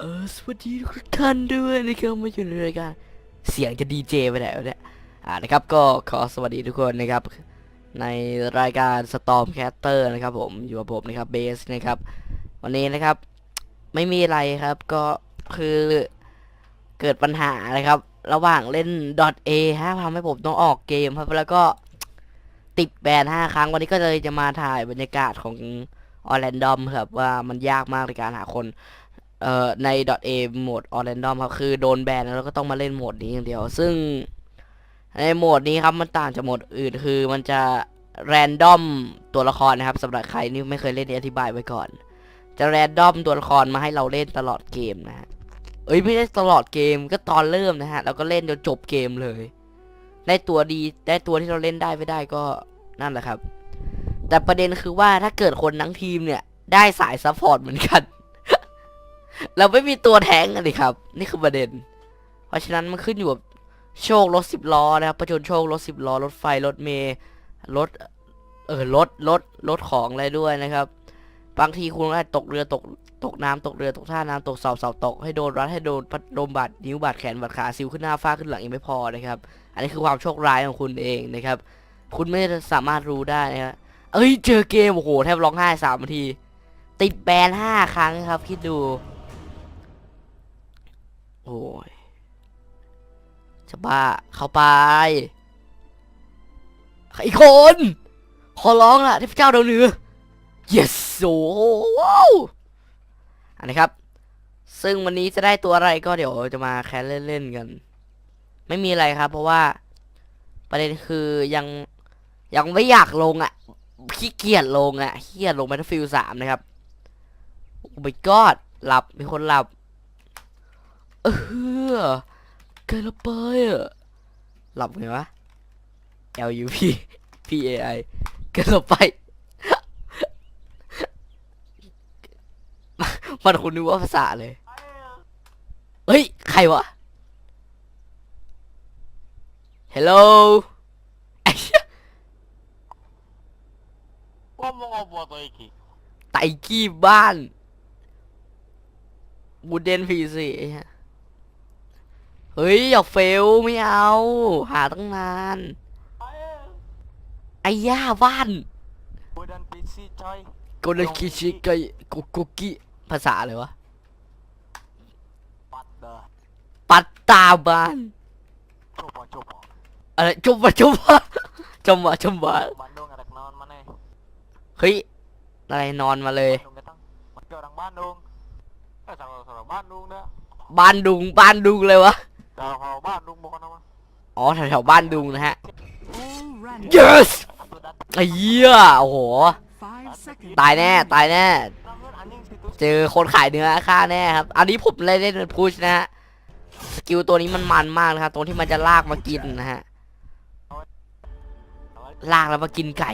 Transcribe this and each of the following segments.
เออสวัสดีทุกท่านด้วยนะครับมาอยู่ในรายการเสียงจะดีเจไปไหนวเนี่ยอ่านะครับก็ขอสวัสดีทุกคนนะครับ ในรายการ Stormcaster นะครับ ผมอยู่กับผมนะครับเบสนะครับ วันนี้นะครับ ไม่มีอะไรครับก็คือเกิดปัญหานะครับ ระหว่างเล่น .a ฮะทำให้ผมต้องออกเกมครับแล้วก็ติดแบนห้าครั้งวันนี้ก็เลยจะมาถ่ายบรรยากาศของออร์แลนดอมครับว่ามันยากมากในการหาคน เอ่อใน .a โหมด a อ r a n d o m ครับคือโดนแบนแล้วก็ต้องมาเล่นโหมดนี้อย่างเดียว ซึ่งในโหมดนี้ครับมันต่างจากโหมดอื่นคือมันจะแรนดอมตัวละครนะครับสำหรับใครนี่ไม่เคยเล่นอธิบายไว้ก่อน จะแรนดอมตัวละครมาให้เราเล่นตลอดเกมนะฮะเอ้ยไม่ได้ตลอดเกมก็ตอนเริ่มนะฮะแล้วก็เล่นจนจบเกมเลย ได้ตัวดีได้ตัวที่เราเล่นได้ไม่ได้ก็นั่นแหละครับ แต่ประเด็นคือว่าถ้าเกิดคนทั้งทีมเนี่ย ได้สายซัพพอร์ตเหมือนกัน เราไม่มีตัวแทงกันเลยครับ นี่คือประเด็น เพราะฉะนั้นมันขึ้นอยู่กับโชครถสิบล้อนะครับประจนโชครถสิบล้อรถไฟรถเมล์รถเออรถรถรถของอะไรด้วยนะครับบางทีคุณอาจตกเรือตกตกน้ำตกเรือตกท่าน้ำตกเสาเสาตกให้โดนรัดให้โดนพัดลมบาดนิ้วบาดแขนบาดขาซิวขึ้นหน้าฟ้าขึ้นหลังยังไม่พอนะครับ อันนี้คือความโชคร้ายของคุณเองนะครับ คุณไม่สามารถรู้ได้นะครับเอ้ยเจอเกมโอ้โหแทบร้องไห้สามนาที ติดแบนห้าครั้งครับคิดดู โอ้ยจะบ้าเข้าไปอีกคน ขอร้องล่ะเทพเจ้าดาวเหนือ yes โอ้ว้าวอันนี้ครับ ซึ่งวันนี้จะได้ตัวอะไรก็เดี๋ยวจะมาแคสเล่นๆกัน ไม่มีอะไรครับ เพราะว่า ประเด็นคือยังยังไม่อยากลงอะขี้เกียจลงอะขี้เกียจลง Battlefield สามนะครับโอ้ my god หลับมีคนหลับ เออเกินไปอะหลับไงวะ L U P P A I เกินไป มันคุณนึกว่าภาษาเลย เฮ้ย ใครวะ Hello ไอ้เหี้ย Ngomong apa to iki? ไตกี้บ้านบูเดนพีซี เฮ้ยอย่าเฟลไม่เอา หาตั้งนาน Ayo. ไอ้ย่าบ้าน Badan PC coy. โกลคิชิไกกุกุกิภาษาอะไรวะ Pat dah. ปัตตาบ้าน Coba coba. อะไรจุบะจุบะจมบะจมบะ Bandung ada kenalan mana? เฮ้ยอะไรนอนมาเลย Bandung datang. Mereka orang Bandung. Eh sama sama Bandung dah. บ้านดุงบ้านดุงเลยวะ Kalau kalau Bandung bukan nama. อ๋อแถวๆบ้านดุงนะฮะ All random. yes Satu datang. ไอ้เหี้ยโอ้โห Five seconds. ตายแน่ตายแน่ Namun anjing situ. เจอคนขายเนื้อฆ่าแน่ครับ อันนี้ผมเล่นเล่นเป็นพุชนะฮะ สกิลตัวนี้มันมันมากนะครับ ตรงที่มันจะลากมากินนะฮะ ลากแล้วมากินไก่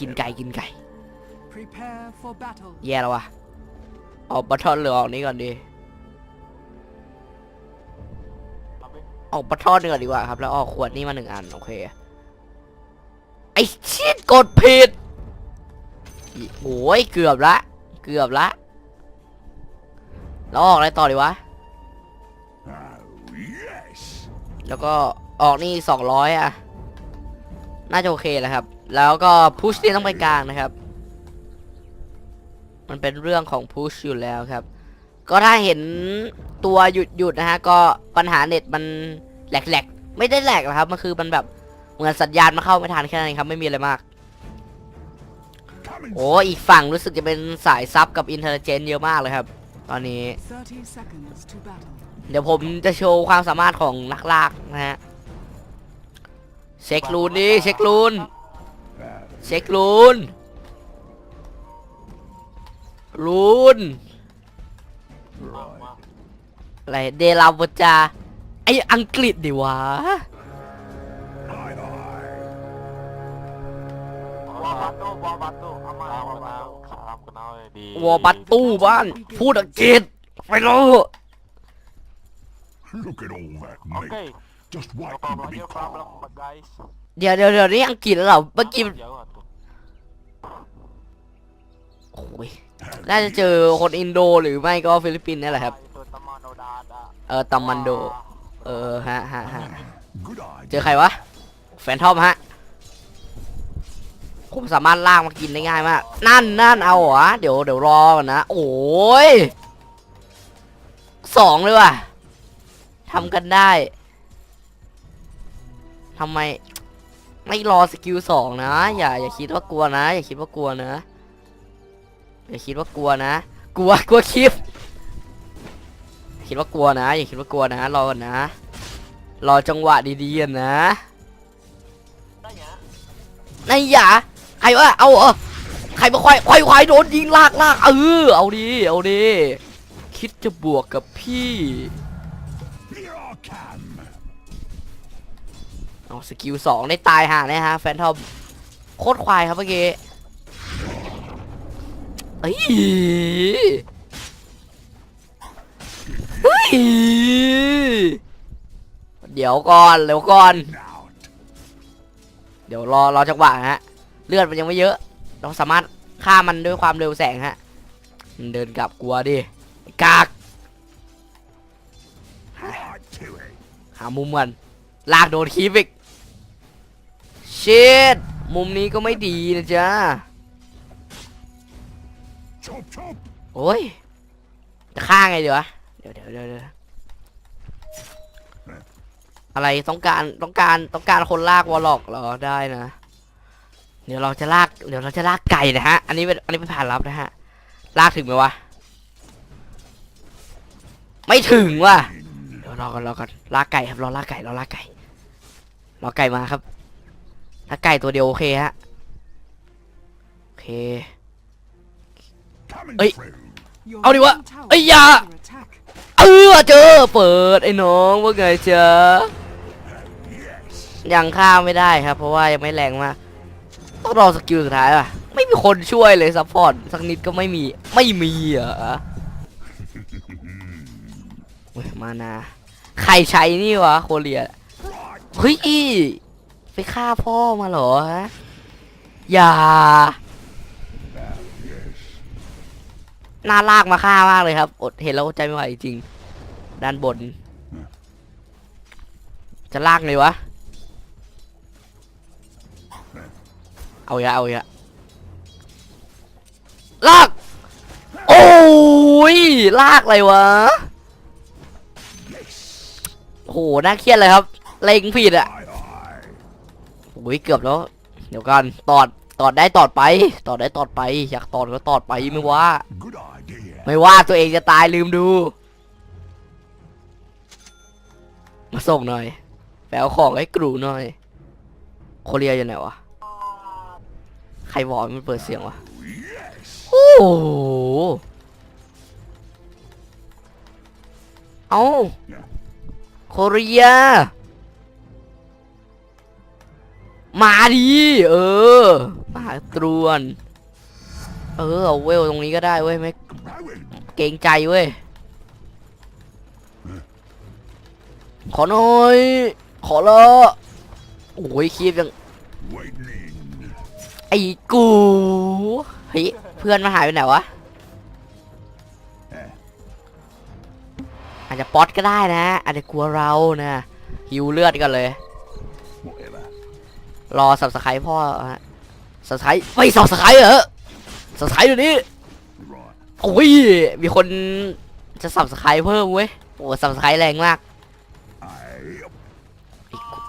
กินไก่กินไก่ Prepare for battle. แย่แล้ววะออกบัตทอนหรือออกนี้ก่อนดี ออกบัตทอนก่อนดีกว่าครับ แล้วออกขวดนี้มาหนึ่งอัน โอเค ไอ้ชิดกดผิดโอ้ยเกือบละ เกือบละแล้วออกอะไรต่อดีวะ แล้วก็ออกนี่สองร้อยอะน่าจะโอเคแหล้วครับ แล้วก็พุชนี่ต้องไปกลางนะครับ มันเป็นเรื่องของพุชอยู่แล้วครับ ก็ถ้าเห็นตัวหยุดหยุดๆนะฮะ ก็ปัญหาเน็ตมันแหลกๆ ไม่ได้แหลกหรอกครับ มันคือมันแบบเหมือนสัญญาณมาเข้าไม่ทันแค่นั้นเองครับ ไม่มีอะไรมาก โอ้อีกฝั่งรู้สึกจะเป็นสายซับกับอินเทอร์เจนเยอะมากเลยครับ ตอนนี้30 seconds to battle. เดี๋ยวผมจะโชว์ความสามารถของนักลากนะฮะ เช็ครูนดิเช็ครูน เช็ครูนรูน mama. อะไรเดลาวจาไออังกฤษดิวะ Bawa batu, bawa batu. Aman, bawa batu. Salam kenal ya di. วอบัตตู้บ้าน พูดอังกฤษไปโล Look at all that meat. Oke. Just Kalau waiting to be belajar caught. problem, guys. เดี๋ยวเดี๋ยวเดี๋ยวนี้อังกฤษแล้วเหรอเมื่อกี้ Jauh tuh. โอ้ย น่าจะเจอคนอินโดหรือไม่ก็ฟิลิปปินส์นี่แหละครับตัวตมานโดดาดะเออตัมมันโด เออฮะฮะฮะ Good เจ idea. อใครวะ แฟนทอมฮะ ผมสามารถลากมากินได้ง่ายมาก นั่นนั่นเอาเหรอ เดี๋ยวเดี๋ยวรอก่อนนะ โอ้ยสองเลยว่ะทำกันได้ทำไมไม่รอสกิลสองนะ อย่าอย่าคิดว่ากลัวนะ อย่าคิดว่ากลัวนะ อย่าคิดว่ากลัวนะ กลัวกลัวคลิป คิดว่ากลัวนะ อย่าคิดว่ากลัวนะรอก่อนนะ รอจังหวะดีๆอะนะนายหยาใครวะเอาเหรอใครมาควายควายควายโดนยิงลากลากเออเอาดีเอาดีคิดจะบวกกับพี่เอาสกิลสองได้ตายห่านะฮะแฟนทอมโคตรควายครับเมื่อกี้ เอ้ยเฮ้ยเดี๋ยวก่อนเดี๋ยวก่อน เดี๋ยวรอรอจังหวะฮะ เลือดมันยังไม่เยอะ เราสามารถฆ่ามันด้วยความเร็วแสงฮะ มันเดินกลับกลัวดิกากหามุมกันลากโดนคีบอีกเชิดมุมนี้ก็ไม่ดีนะจ๊ะ โอ้ย จะฆ่าไงเดี๋ยววะเดี๋ยวเดี๋ยวเดี๋ยวเดี๋ยวอะไรต้องการต้องการต้องการคนลากวอลล็อกเหรอได้นะ เดี๋ยวเราจะลากเดี๋ยวเราจะลากไก่นะฮะ อันนี้เป็นอันนี้เป็นผ่านลับนะฮะ ลากถึงไหมวะ ไม่ถึงว่ะ เดี๋ยวรอกันรอกันลากไก่ครับรอลากไก่รอลากไก่รอไก่มาครับ ถ้าไก่ตัวเดียวโอเคฮะ โอเค Coming Ê. through. Your Ao đi quá. middle tower Ây is da. under attack. เออเจอเปิดไอ้น้องว่าไงเจอ Yes. ยังฆ่าไม่ได้ครับ เพราะว่ายังไม่แรงมากต้องรอสกิลสุดท้ายว่ะไม่มีคนช่วยเลยซัพพอร์ตสักนิดก็ไม่มีไม่มีเหรอเว้ยมานาใครใช้นี่วะโคเรีย Right. เฮ้ยอีไปฆ่าพ่อมาเหรอฮะอย่า น่าลากมาฆ่ามากเลยครับ อดเห็นแล้วอดใจไม่ไหวจริง ด้านบน จะลากไงวะ เอาอีกแล้วเอาอีกแล้วลาก โอ้ย ลากอะไรวะโหน่าเครียดเลยครับ เล็งผิดอะโอ้ยเกือบแล้ว เดี๋ยวกันตอด ตอดได้ตอดไป ตอดได้ตอดไป อยากตอดก็ตอดไปไม่ว่า Good idea. ไม่ว่าตัวเองจะตายลืมดู มาส่งหน่อยแปลของให้กรูหน่อย โคเรียอยู่ไหนวะ ใครบอกมันเปิดเสียงวะ Yes. โอ้โหเอาโคเรีย มาดีเออมาหาตรวนเออเอาเวลตรงนี้ก็ได้เว้ยไม่เกรงใจเว้ยขอหน่อย ขอละโอ้ยคีบยังไอ้กูเฮ้ยเพื่อนมาหายไปไหนวะอาจจะป๊อตก็ได้นะ อาจจะกลัวเรานะหิวเลือดกันเลย รอสับสไครพ่อฮะสับสไครไม่สับสไครเหรอสับสไครเดี๋ยวนี้โอ้ยมีคนจะสับสไครเพิ่มเว้ยโอ้สับสไครแรงมาก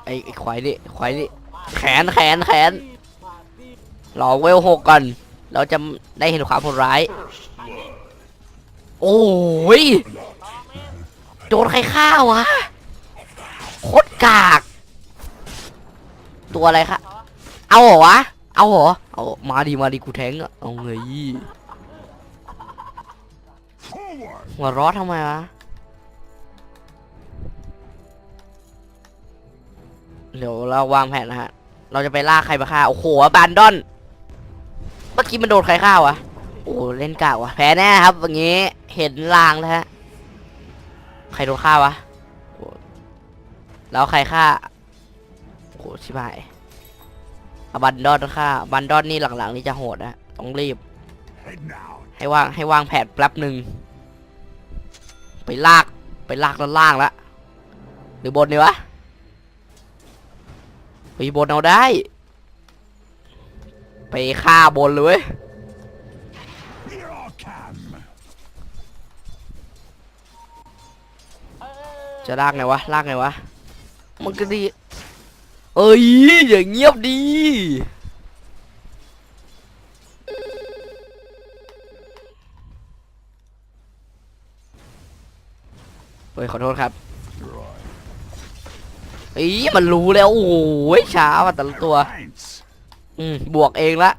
ไอ้ไอ้ควายนี่ควายนี่แขนแขนแขนรอเวลหกก่อนเราจะได้เห็นความโหดร้าย โอ้ยโดนใครฆ่าวะโคตรกาก ตัวอะไรคะเอาเหรอวะเอาเหรอเอามาดีมาดีกูแทงอะเอาเงยหัวร้อทำไมวะเดี๋ยวเราวางแผนนะฮะ เราจะไปล่าใครมาฆ่า โอ้โหบานดอน เมื่อกี้มันโดนใครฆ่าวะ โอ้เล่นกากวะแพ้แน่ครับอย่างงี้ เห็นลางแล้วฮะ ใครโดนฆ่าวะ แล้วใครฆ่า โอ้ชิบหายอบันดอนฆ่าบันดอนนี่หลังๆนี่จะโหดนะต้องรีบ ให้วางให้วางแผนแป๊บหนึ่งไปลากไปลากด้านล่างละหรือบนดีวะไปบนเอาได้ ไปฆ่าบนเลยจะลากไงวะลากไงวะมันก็ดี เอ้ยอย่างเงียบดี เฮ้ยขอโทษครับอ้ยมันรู้แล้วโอ้โหช้าว่ะแต่ละตัว อืมบวกเองละ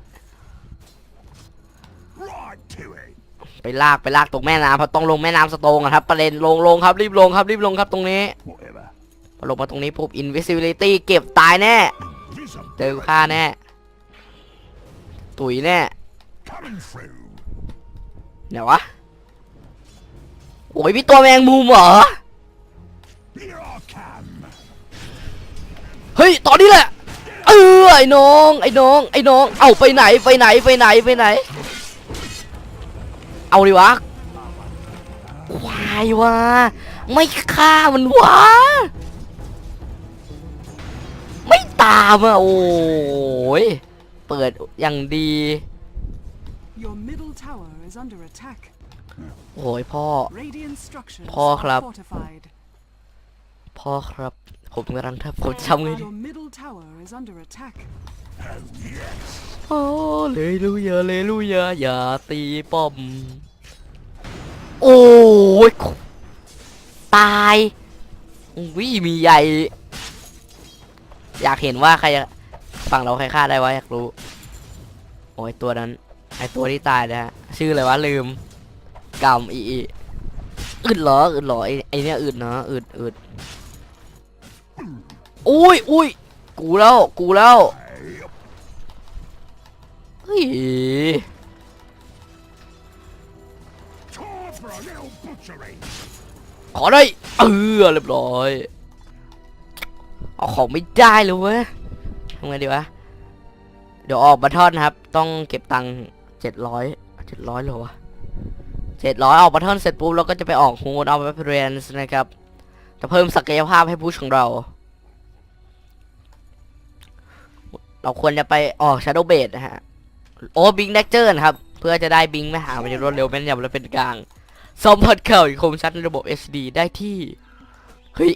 ไปลากไปลากตรงแม่น้ำเพราะต้องลงแม่น้ำสโตงอะครับประเด็นลงลงครับรีบลงครับรีบลงครับตรงนี้ พอลงมาตรงนี้ปุ๊บ invisibility เก็บตายแน่ เจอฆ่าแน่ ตุ๋ยแน่ไหนวะ โอ้ยมีตัวแมงมุมเหรอ เฮ้ย ตอนนี้แหละ เออไอ้น้อง ไอ้น้อง ไอ้น้อง เอาไปไหน ไปไหน ไปไหน ไปไหน เอาดิวะควายวะ ไม่ฆ่ามันวะ ตามอะโอ้ยเปิดอย่างดี Your middle tower is under attack. โอ้ยพ่อ Radiant structures Paul are Club. fortified. พ่อครับ ผมกำลังทำผมจะทำไงดี Your middle tower is under attack. โอ้เลลูยาเลลูยาอย่าตีป้อม โอ้ยตายวิมีใหญ่ อยากเห็นว่าใครฝั่งเราใครฆ่าได้วะอยากรู้ โอ้ยตัวนั้น ไอตัวที่ตายนะฮะชื่ออะไรวะลืมกำอีอีอึดเหรออึดเหรอไอไอเนี้ยอึดเนาะอึดอึดอุ้ยอุ้ยกูแล้วกูแล้วเฮ้ยขอได้เออเรียบร้อย เอาของไม่ได้เลยเว้ยทำไงดีวะ เดี๋ยวออกบัตทอนครับ ต้องเก็บตังค์เจ็ดร้อยเจ็ดร้อยเหรอวะเจ็ดร้อยออกบัตทอนเสร็จปุ๊บเราก็จะไปออกฮูดเอาไปเรียนนะครับ จะเพิ่มศักยภาพให้ผู้ชของเรา เราควรจะไปออก Shadow b a s นะฮะ โอ้บิง d ด c เจอร์นะครับ เพื่อจะได้บิงไม่หามันจะรวดเร็วแม่นยำและเป็นกลางสมผัสข่าอีกคมชัดในระบบ HD ได้ที่ เฮ้ย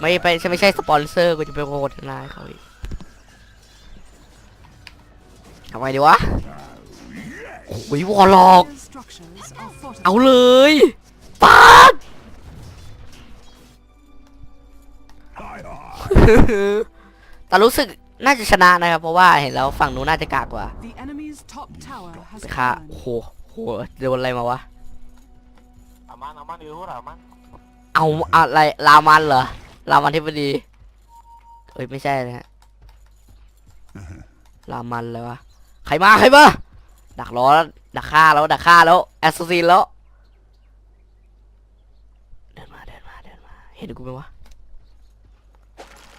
ไม่ไปไม่ใช่สปอนเซอร์กูจะไปโฆษณาให้เขาอีกทำไมดีวะโอ้ยวอลล็อก Radiant structures are เอา fortified. เลยปาด Hi, hi. แต่รู้สึกน่าจะชนะนะครับ เพราะว่าเห็นแล้วฝั่งนู้นน่าจะกากกว่า The enemy's top tower has ไปฆ่า fallen. โอ้โหโหโดนอะไรมาวะ aman aman di luar aman เอาอะไรลามันเหรอ ลามันที่พอดีเอ้ยไม่ใช่นะฮะลามันเลยวะใครมาใครมาดักรอแล้วดักฆ่าแล้วดักฆ่าแล้วแอสซัสซินแล้วเดินมาเดินมาเดินมาเห็นกูไหมวะ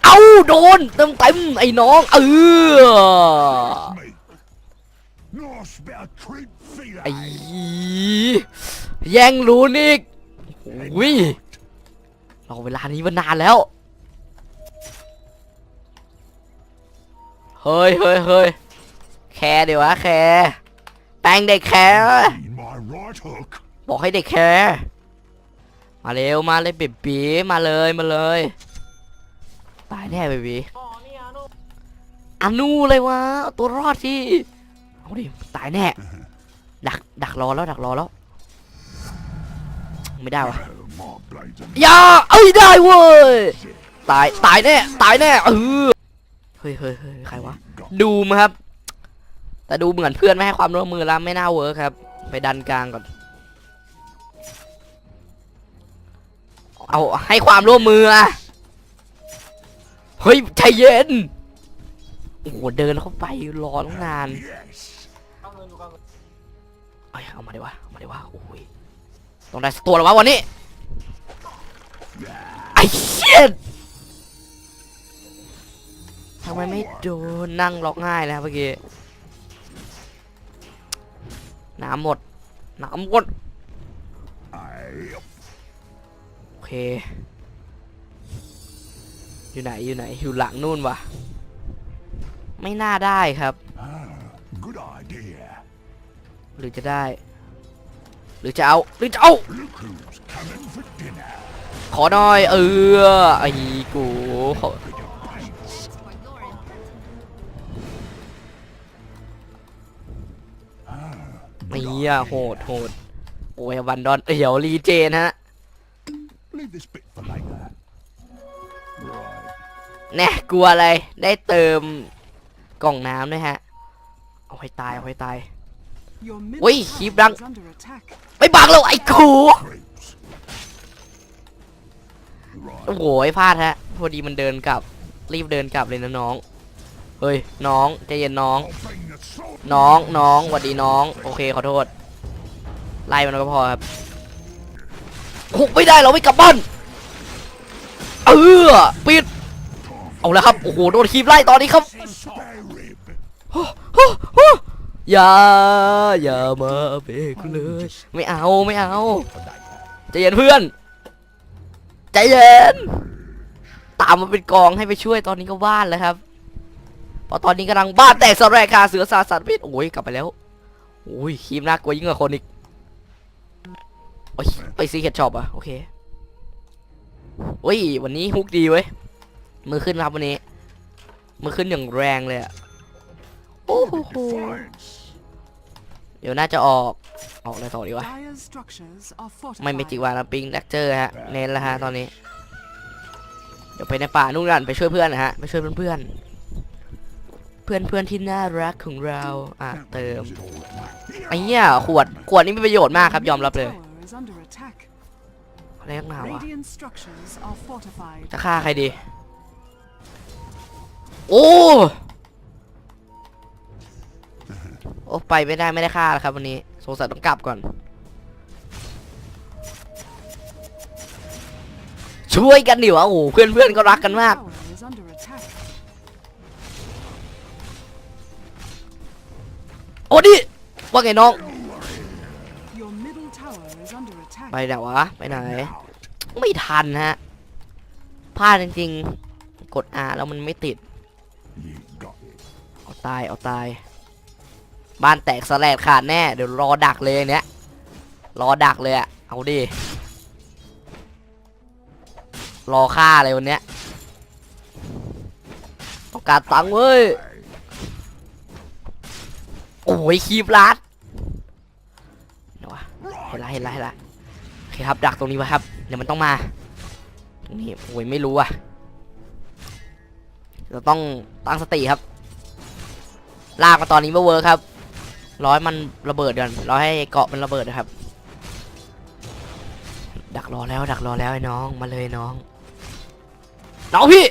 เอาโดนเต็มเต็มๆไอ้น้องเออ Me. Nice bit of creep feet. ไอ้แย่งรู้นิกวิ เราเวลานี้มานานแล้ว เฮ้ยเฮ้ยเฮ้ยแคร์เดี๋ยววะแคร์แปลงเด็กแคร์ In my right hook. บอกให้เด็กแคร์มาเร็วมาเลยเบบีมาเลยมาเลย ตายแน่เบบี oh ini anu อานูเลยวะเอาตัวรอดสิเอาดิตายแน่ดักดักรอแล้วดักรอแล้ว ไม่ได้วะ อย่าเอ้ยได้เว้ยตายตายแน่ตายแน่เออเฮ้ยเฮ้ยเฮ้ยใครวะดูมาครับ แต่ดูเหมือนเพื่อนไม่ให้ความร่วมมือแล้วไม่น่าเวิร์คครับ ไปดันกลางก่อน เอาให้ความร่วมมืออะเฮ้ยใจเย็นโอ้โหเดินเข้าไปรอตั้งนานเอ้ยเอามาดิวะเอามาดิวะโอ้ยต้องได้สตัวแล้ววะวันนี้ ไอ้เชี่ยทำไมไม่โดนนั่งล็อกง่ายนะครับเมื่อกี้น้ำหมดน้ำก่อน I โอเค อยู่ไหนอยู่ไหนอยู่หลังนู่นวะไม่น่าได้ครับ หรือจะได้ หรือจะเอา หรือจะเอา Look who's coming for dinner. ขอหน่อย เออไอ้กูขอ Bit of bites. นี่อะโหดโหดโอ้ยวันดอนเดี๋ยวรีเจนฮะ Leave this bit for later. Right. แน่กลัวอะไร ได้เติมกล่องน้ำด้วยฮะ เอาให้ตาย เอาให้ตาย Your Ui, middle khiếp tower lắm. is under attack. ไม่บังแล้วไอ้กู Grapes. โอ้โห้พลาดฮะ พอดีมันเดินกลับ รีบเดินกลับเลยนะน้อง เฮ้ย น้องใจเย็นน้อง น้องน้องหวัดดีน้อง โอเคขอโทษ ไล่มันก็พอครับโอ้โหไม่ได้เราไม่กลับบ้าน เออปิด เอาแล้วครับ โอ้โห โดนคีบไล่ตอนนี้ครับอย่าอย่ามาเบรกเลย ไม่เอาไม่เอาใจเย็นเพื่อน ใจเย็นตามมาเป็นกองให้ไปช่วยตอนนี้ก็บ้านแล้วครับพราะตอนนี้กำลังบ้านแตกสลายคาเสือสาสัตว์พิษโอ้ยกลับไปแล้วโอ้ยคีมน่ากลัวยิ่งกว่าคนอีกโอ้ยไปซีเคทช็อปอะโอเคโอ้ยวันนี้ฮุกดีเว้ยมือขึ้นครับวันนี้มือขึ้นอย่างแรงเลยอะโอ้โห เดี๋ยวน่าจะออกออกอะไรต่อดีวะ Dire's structures are ไม่เมจิก fortified. วานาปิงแดกเจอร์ฮะเน้นแล้วฮะตอนนี้ เดี๋ยวไปในป่านู่นกันไปช่วยเพื่อนนะฮะไปช่วยเพื่อนๆเพื่อนเพื่อนๆที่น่ารักของเราอะ Can't เติม use it all at once. ไอ้เหี้ยขวดขวดนี้มีประโยชน์มากครับยอมรับเลย Tower is under attack. อะไรนักหนาวะ Radiant structures are fortified. จะฆ่าใครดี โอ้ โอ้ไปไม่ได้ไม่ได้ฆ่าแล้วครับวันนี้สงสัยต้องกลับก่อน ช่วยกันดิวะโอ้โหเพื่อนเพื่อนก็รักกันมาก โอ้ดิว่าไงน้อง ไปไหนวะ ไปไหน ไม่ทันฮะพลาดจริงๆ กด R แล้วมันไม่ติด เอาตาย เอาตาย บ้านแตกสแลดขาดแน่ เดี๋ยวรอดักเลยเนี้ย รอดักเลยอะเอาดิ รอฆ่าเลยวันเนี้ยต้องการตังค์เว้ย โอ้ยคีบลัดเดี๋ยววะเห็นละเห็นละเห็นละโอเคครับดักตรงนี้ไว้ครับ เดี๋ยวมันต้องมา ตรงนี้โอ้ยไม่รู้อะเราต้องตั้งสติครับ ลากมาตอนนี้ไม่เวิร์คครับ ร้อยมันระเบิดก่อนร้อยให้เกาะมันระเบิดนะครับ ดักรอแล้ว ดักรอแล้วไอ้น้องมาเลยน้องน้องพี่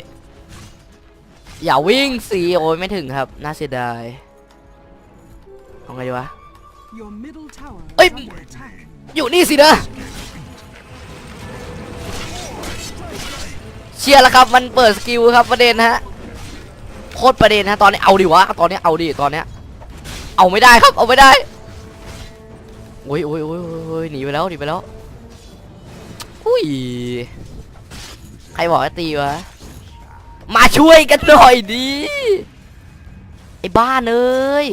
อย่าวิ่งสิโอ้ยไม่ถึงครับน่าเสียดายเอาไงดีวะ Your middle tower Ê! is under attack. อยู่นี่สินะเชียร์แล้วครับมันเปิดสกิลครับประเด็นฮะโคตรประเด็นฮะตอนนี้เอาดิวะตอนนี้เอาดิตอนเนี้ย เอาไม่ได้ครับ เอาไม่ได้โอ้ยโอ้ยโอ้ยโอ้ยหนีไปแล้วหนีไปแล้วอุ้ยใครบอกให้ตีวะมาช่วยกันหน่อยดิไอ้บ้านเอ้ย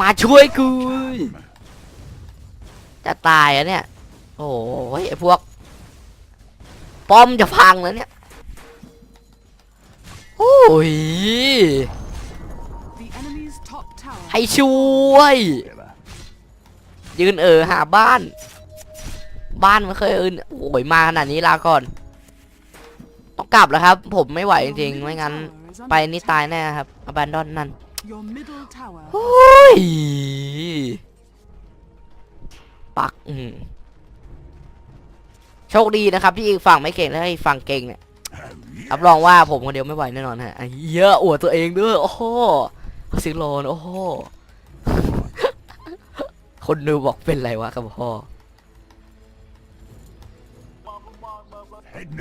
มาช่วยกูจะตายอะเนี่ยโอ้ยไอ้พวกป้อมจะพังแล้วเนี่ยโอ้ย ให้ช่วย Fella. ยืนเออหาบ้าน บ้านไม่เคยเออโอ้ยมาขนาดนี้ลาก่อน ต้องกลับแล้วครับ ผมไม่ไหวจ Your ริงๆ middle ไม่งั้น tower is under ไปนี่ attack. ตายแน่ครับอ b บ n ดอนนั่น Your middle tower โอ้ยปักอืมโชคดีนะครับ ที่อีกฝั่งไม่เก่งแล้วอีกฝั่งเก่งเนี่ย Oh, รับรองว่าผมคนเดียวไม่ไหวแน่นอนฮะไอ้เยอะอวดตัวเองด้วยโอ้โหเสิงโลนโอ้โห คนดูบอกเป็นไรวะครับพ่อ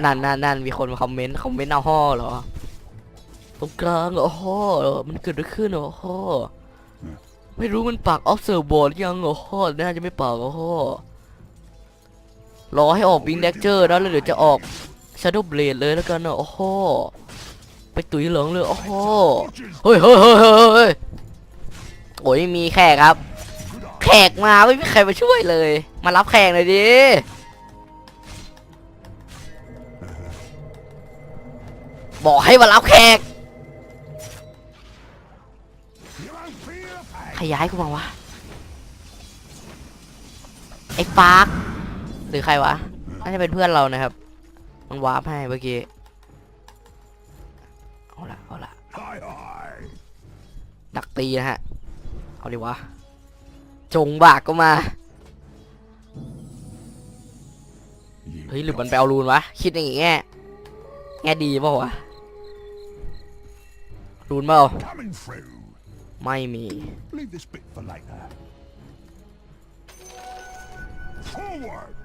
นั่นนั่นนั่นมีคนมาคอมเมนต์คอมเมนต์เอาห่อเหรอตรงกลางโอ้โหมันเกิดอะไรขึ้นโอ้โหไม่รู้มันปักออฟเซอร์บอร์ดยังโอ้โหน่าจะไม่ปักโอ้โหรอให้ออกวิงแดกเจอร์แล้วเดี๋ยวจะออกชาร์ดเบลดเลยแล้วกันนะโอ้โห ไปตุยเหลืองเลยโอ้โห Forges เฮ้ยเฮ้ยเฮ้ยเฮ้ยเฮ้ยโอ้ยมีแขกครับ แขกมาไม่มีใครมาช่วยเลย มารับแขกหน่อยดิบอกให้มารับแขก You won't feel a pain. ใครย้ายกูมาวะไอ้ปาร์คหรือใครวะน่าจะเป็นเพื่อนเรานะครับ มันวาร์ปให้เมื่อกี้ ตีนะฮะ เอาดิวะ จงบากก็มา You เฮ้ยหรือมันไปเอารูนวะ คิดอย่างงี้แง่แง่ดีเปล่าวะ รูนเปล่า coming through. ไม่มี Leave this bit for later. Forward.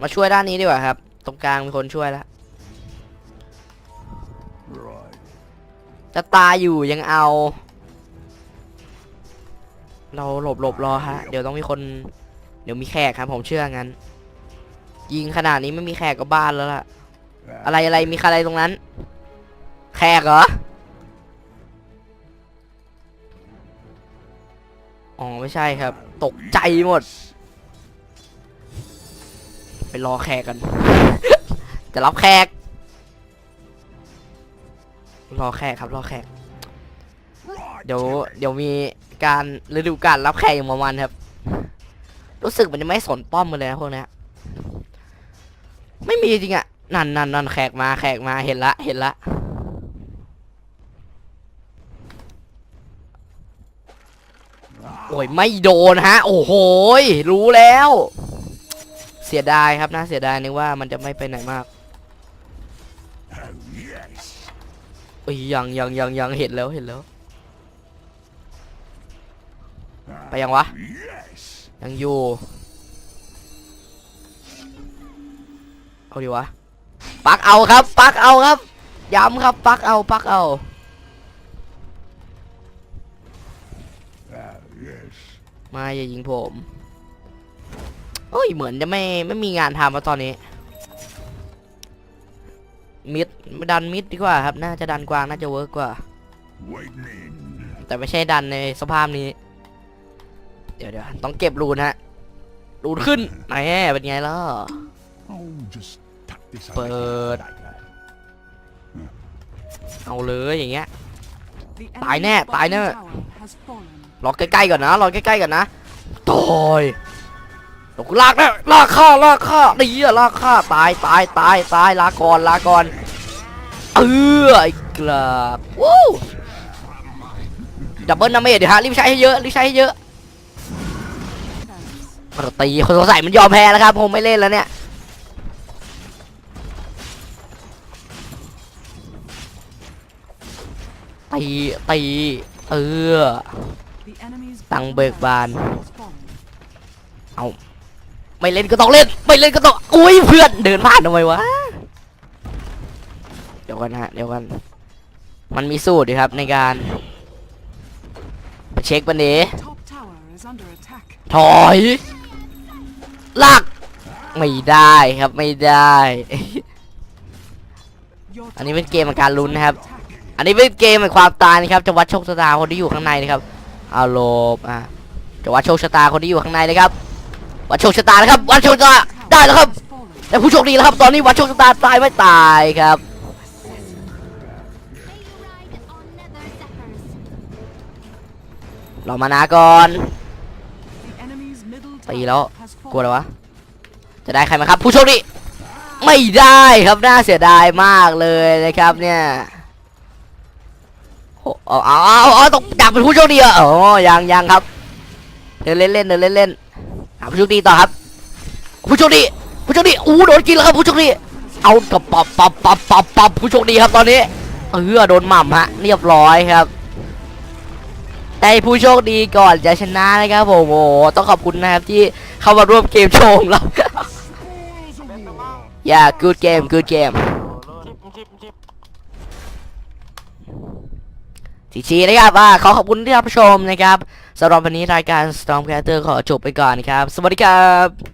มาช่วยด้านนี้ดีกว่าครับ ตรงกลางมีคนช่วยแล้ว Right. จะตายอยู่ยังเอา เราหลบหลบรอฮะ เดี๋ยวต้องมีคน เดี๋ยวมีแขกครับ ผมเชื่องั้น ยิงขนาดนี้ไม่มีแขกก็บ้านแล้วล่ะ อะไรอะไรมีใครอะไรตรงนั้น แขกเหรอ อ๋อไม่ใช่ครับ ตกใจหมด ไปรอแขกกัน จะรับแขก รอแขกครับ รอแขก Right. เดี๋ยวเดี๋ยวมี การฤดูการรับแขกอย่างประมาณครับ รู้สึกมันจะไม่สนป้อมกันเลยนะพวกนี้ไม่มีจริงอะนั่นนั่นนั่นแขกมาแขกมาเห็นละเห็นละโอ้ยไม่โดนฮะ โอ้โหยรู้แล้ว เสียดายครับน่าเสียดายนึกว่ามันจะไม่ไปไหนมากโอ้ยยังยังยังยังเห็นแล้วเห็นแล้ว ไปยังวะ ยังอยู่ เอาดีวะ ปักเอาครับ ปักเอาครับ ย้ำครับ ปักเอา ปักเอา มาอย่ายิงผมเอ้ย เหมือนจะไม่ไม่มีงานทำแล้วตอนนี้ มิดดันมิดดีกว่าครับ น่าจะดันกวางน่าจะเวิร์กกว่า แต่ไม่ใช่ดันในสภาพนี้ ดี๋ยวเดี๋ยวต้องเก็บรูนฮะ รูนขึ้นแหมเป็นไงล่ะ Oh, just tuck this But- over later. เอาเลยอย่างเงี้ย The Tải enemy's nè, tải bottom nè. tower has fallen. รอใกล้ๆก่อนนะรอใกล้ๆก่อนนะตอยตกลากนะลากข้าลากข้าดีอะลากข้าตายตายตายตายลาก่อนลาก่อนเออไอ้กลากวู้ดับเบิลนาเมจเดี๋ยวฮะรีบใช้ให้เยอะรีบใช้ให้เยอะ Thanks. มัน ตีคนสงสัยมันยอมแพ้แล้วครับ ผมไม่เล่นแล้วเนี่ยตีตีเออ The enemy's Tăng bottom bệt tower bàn. has fallen. ไม่เล่นก็ต้องเล่น ไม่เล่นก็ต้องอุ้ยเพื่อนเดินผ่านทำไมวะ เดี๋ยวกันฮะเดี๋ยวกัน มันมีสูตรดีครับในการไปเช็คปันนี้ Top tower is under attack. ถอย ลากไม่ได้ครับไม่ได้ Your อันนี้ top เป็นเกม tower แห่งการ is ลุ้น under นะครับ attack. อันนี้เป็นเกมแห่งความตายนะครับจะวัดโชคชะตาคนที่อยู่ข้างในนะครับเอาโลบอะจะวัดโชคชะตาคนที่อยู่ข้างในนะครับ วัดโชคชะตานะครับ วัดโชคชะตาได้แล้วครับ Has fallen. และผู้โชคดีแล้วครับ ตอนนี้วัดโชคชะตาตายไม่ตายครับ May you ride on never zephyr's. เรามานาก่อน The enemy's middle ตีแล้วกลัวอะไรวะจะได้ใครไหมครับ ผู้โชคดีไม่ได้ครับน่าเสียดายมากเลยนะครับเนี่ยโอ้เอาเอาเอาต้องอยากเป็นผู้โชคดีเหรออ๋อยังยังครับเดินเล่นเล่นเดินเล่นเล่นหาผู้โชคดีต่อครับ ผู้โชคดีผู้โชคดีอู้โดนกินแล้วครับผู้โชคดีเอากับปับปับปับปับปับผู้โชคดีครับตอนนี้เออโดนหม่ำฮะเรียบร้อยครับ แต่ผู้โชคดีก่อนจะชนะนะครับผมโอ้โหต้องขอบคุณนะครับที่เข้ามาร่วมเกมโชว์ของเรา Spoils of war. yeah good game good game ทีชีนะครับอ่าขอขอบคุณที่รับชมนะครับสำหรับวันนี้รายการ Storm Creator ขอจบไปก่อนครับ สวัสดีครับ